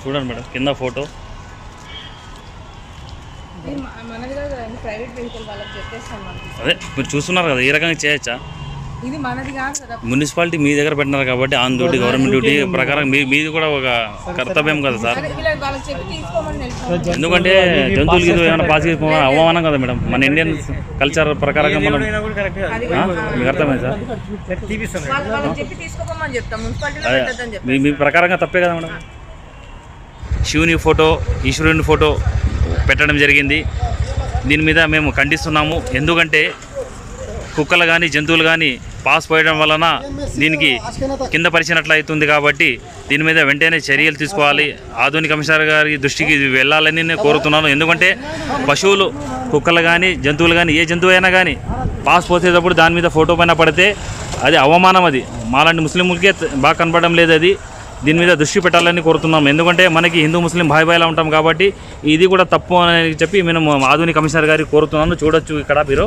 చూడండి మేడం కింద ఫోటో. అదే మీరు చూస్తున్నారు కదా ఈ రకంగా చేయొచ్చా? ఇది మనది కాదు కదా. మున్సిపాలిటీ మీ దగ్గర పెట్టినారు కాబట్టి ఆన్ డ్యూటీ గవర్నమెంట్ డ్యూటీ ప్రకారం మీ మీది కూడా ఒక కర్తవ్యం కదా సార్. వీళ్ళకి చెప్పి తీసుకోమని ఎందుకంటే జంతువులకి ఇది ఏమైనా పాసి అవమానం కదా మేడం. మన ఇండియన్ కల్చర్ ప్రకారంగా మనం ఆ? మీకు అర్థమైంది సార్. వాళ్ళు వాళ్ళకి చెప్పి తీసుకోమని చెప్తాం. మున్సిపాలిటీలో అదే. పెట్టద్దని చెప్తాం మీ మీ ప్రకారంగా తప్పే కదా మేడం. శివుని ఫోటో ఈశ్వరుని ఫోటో పెట్టడం జరిగింది. దీని మీద మేము ఖండిస్తున్నాము. ఎందుకంటే కుక్కలు కానీ జంతువులు కానీ పాస్ పోయడం వలన దీనికి కింద పరిచినట్లు అవుతుంది కాబట్టి దీని మీద వెంటనే చర్యలు తీసుకోవాలి. ఆధునిక కమిషనర్ గారి దృష్టికి వెళ్ళాలని నేను కోరుతున్నాను. ఎందుకంటే పశువులు కుక్కలు కానీ జంతువులు కానీ ఏ జంతువు అయినా కానీ పాస్ పోసేటప్పుడు దాని మీద ఫోటో పైన పడితే అది అవమానం అది. మాలాంటి ముస్లింలకే బాగా కనపడడం లేదు అది. దీని మీద దృష్టి పెట్టాలని కోరుతున్నాం. ఎందుకంటే మనకి హిందూ ముస్లిం భాయ్ భాయ్లా ఉంటాం కాబట్టి ఇది కూడా తప్పు అని చెప్పి మేము ఆధునిక కమిషనర్ గారికి కోరుతున్నాను. చూడొచ్చు ఇక్కడ మీరు.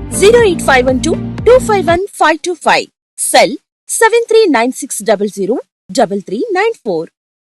zero eight five one two two five one five two five cell seven three nine six double zero double three nine four